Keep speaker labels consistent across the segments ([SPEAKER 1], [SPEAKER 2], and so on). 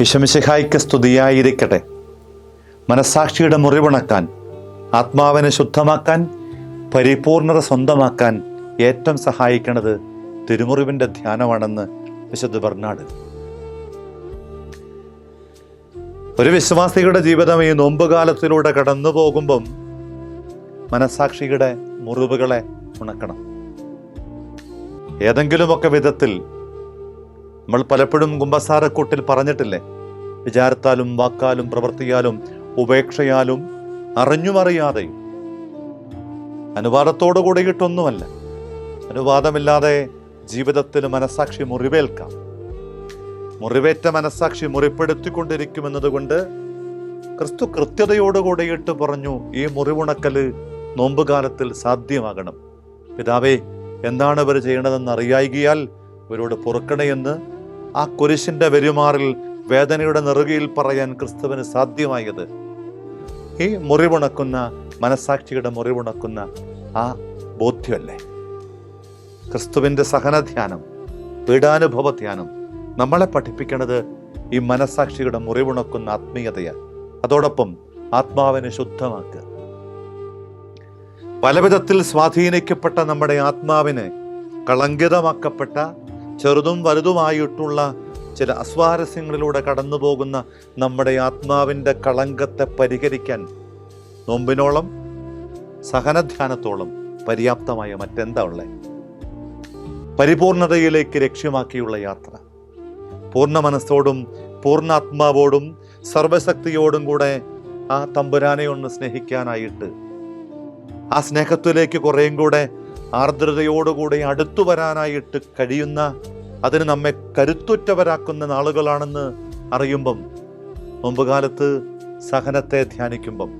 [SPEAKER 1] ഈശമിശിഹായ്ക്ക് സ്തുതിയായിരിക്കട്ടെ. മനസാക്ഷിയുടെ മുറിവുണക്കാൻ ആത്മാവിനെ ശുദ്ധമാക്കാൻ പരിപൂർണത സ്വന്തമാക്കാൻ ഏറ്റവും സഹായിക്കുന്നത് തിരുമുറിവിന്റെ ധ്യാനമാണെന്ന് വിശുദ്ധ ബർണാട് ഒരു വിശ്വാസിയുടെ ജീവിതം ഈ നോമ്പുകാലത്തിലൂടെ കടന്നു പോകുമ്പം മനസാക്ഷിയുടെ മുറിവുകളെ ഉണക്കണം. ഏതെങ്കിലുമൊക്കെ വിധത്തിൽ നമ്മൾ പലപ്പോഴും കുമ്പസാരക്കൂട്ടിൽ പറഞ്ഞിട്ടില്ലേ? വിചാരത്താലും വാക്കാലും പ്രവൃത്തിയാലും ഉപേക്ഷയാലും അറിഞ്ഞുമറിയാതെയും അനുവാദത്തോടു കൂടിയിട്ടൊന്നുമല്ല. അനുവാദമില്ലാതെ ജീവിതത്തിൽ മനസാക്ഷി മുറിവേൽക്കാം. മുറിവേറ്റ മനസാക്ഷി മുറിപ്പെടുത്തിക്കൊണ്ടിരിക്കുമെന്നതുകൊണ്ട് ക്രിസ്തു കൃത്യതയോടുകൂടിയിട്ട് പറഞ്ഞു ഈ മുറിവുണക്കൽ നോമ്പുകാലത്തിൽ സാധ്യമാകണം. പിതാവേ എന്താണ് ഇവർ ചെയ്യണതെന്ന് അറിയായികയാൽ ഇവരോട് പൊറുക്കണയെന്ന് ആ കുരിശിന്റെ വെരുമാറിൽ വേദനയുടെ നെറുകയിൽ പറയാൻ ക്രിസ്തുവിന് സാധ്യമായത്. ഈ മുറിവുണക്കുന്ന മനസാക്ഷിയുടെ മുറിവുണക്കുന്ന ആ ബോധ്യമല്ലേ? ക്രിസ്തുവിന്റെ സഹനധ്യാനം പീഡാനുഭവ ധ്യാനം നമ്മളെ പഠിപ്പിക്കുന്നത് ഈ മനസാക്ഷിയുടെ മുറിവുണക്കുന്ന ആത്മീയതയാണ് അതോടൊപ്പം ആത്മാവിനെ ശുദ്ധമാക്കുക. പലവിധത്തിൽ സ്വാധീനിക്കപ്പെട്ട നമ്മുടെ ആത്മാവിനെ കളങ്കിതമാക്കപ്പെട്ട ചെറുതും വലുതുമായിട്ടുള്ള ചില അസ്വാരസ്യങ്ങളിലൂടെ കടന്നു പോകുന്ന നമ്മുടെ ആത്മാവിന്റെ കളങ്കത്തെ പരിഹരിക്കാൻ നോമ്പിനോളം സഹനധ്യാനത്തോളം പര്യാപ്തമായ മറ്റെന്താ ഉള്ളത് പരിപൂർണതയിലേക്ക് ലക്ഷ്യമാക്കിയുള്ള യാത്ര. പൂർണ മനസ്സോടും പൂർണാത്മാവോടും സർവശക്തിയോടും കൂടെ ആ തമ്പുരാനെ ഒന്ന് സ്നേഹിക്കാനായിട്ട് ആ സ്നേഹത്തിലേക്ക് കുറേയും കൂടെ ആർദ്രതയോടുകൂടി അടുത്തു വരാനായിട്ട് കഴിയുന്ന അതിന് നമ്മെ കരുത്തുറ്റവരാക്കുന്ന നാളുകളാണെന്ന് അറിയുമ്പം മുമ്പുകാലത്ത് സഹനത്തെ ധ്യാനിക്കുമ്പം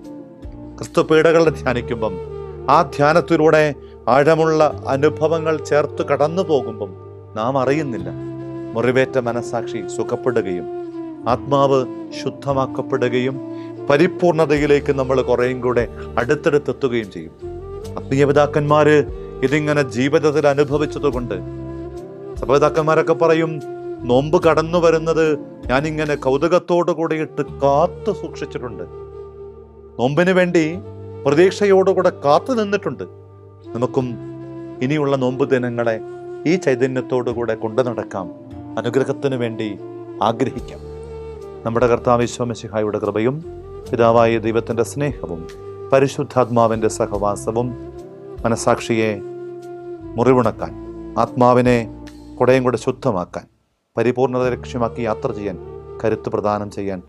[SPEAKER 1] ക്രിസ്തുപീഠകളെ ധ്യാനിക്കുമ്പം ആ ധ്യാനത്തിലൂടെ ആഴമുള്ള അനുഭവങ്ങൾ ചേർത്ത് കടന്നു പോകുമ്പം നാം അറിയുന്നില്ല. മുറിവേറ്റ മനസാക്ഷി സുഖപ്പെടുകയും ആത്മാവ് ശുദ്ധമാക്കപ്പെടുകയും പരിപൂർണതയിലേക്ക് നമ്മൾ കുറേയും കൂടെ അടുത്തടുത്തെത്തുകയും ചെയ്യും. ആത്മീയപിതാക്കന്മാര് ഇതിങ്ങനെ ജീവിതത്തിൽ അനുഭവിച്ചതുകൊണ്ട് സഭപിതാക്കന്മാരൊക്കെ പറയും നോമ്പ് കടന്നു വരുന്നത് ഞാനിങ്ങനെ കൗതുകത്തോടു കൂടിയിട്ട് കാത്തു സൂക്ഷിച്ചിട്ടുണ്ട്. നോമ്പിന് വേണ്ടി പ്രതീക്ഷയോടുകൂടെ കാത്തു നിന്നിട്ടുണ്ട്. നമുക്കും ഇനിയുള്ള നോമ്പ് ദിനങ്ങളെ ഈ ചൈതന്യത്തോടുകൂടെ കൊണ്ടു നടക്കാം. അനുഗ്രഹത്തിന് വേണ്ടി ആഗ്രഹിക്കാം. നമ്മുടെ കർത്താവ് വിശ്വമശിഹായുടെ കൃപയും പിതാവായ ദൈവത്തിന്റെ സ്നേഹവും പരിശുദ്ധാത്മാവിന്റെ സഹവാസവും മനസാക്ഷിയെ മുറിവുണക്കാൻ ആത്മാവിനെ കുടയും കൂടെ ശുദ്ധമാക്കാൻ പരിപൂർണത ലക്ഷ്യമാക്കി യാത്ര ചെയ്യാൻ കരുത്ത് പ്രദാനം ചെയ്യാൻ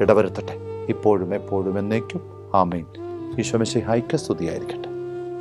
[SPEAKER 1] ഇടവരുത്തട്ടെ. ഇപ്പോഴും എപ്പോഴും എന്നേക്കും. ആമേൻ. ഈശ്വമശിഹായ്ക്ക് സ്തുതിയായിരിക്കട്ടെ.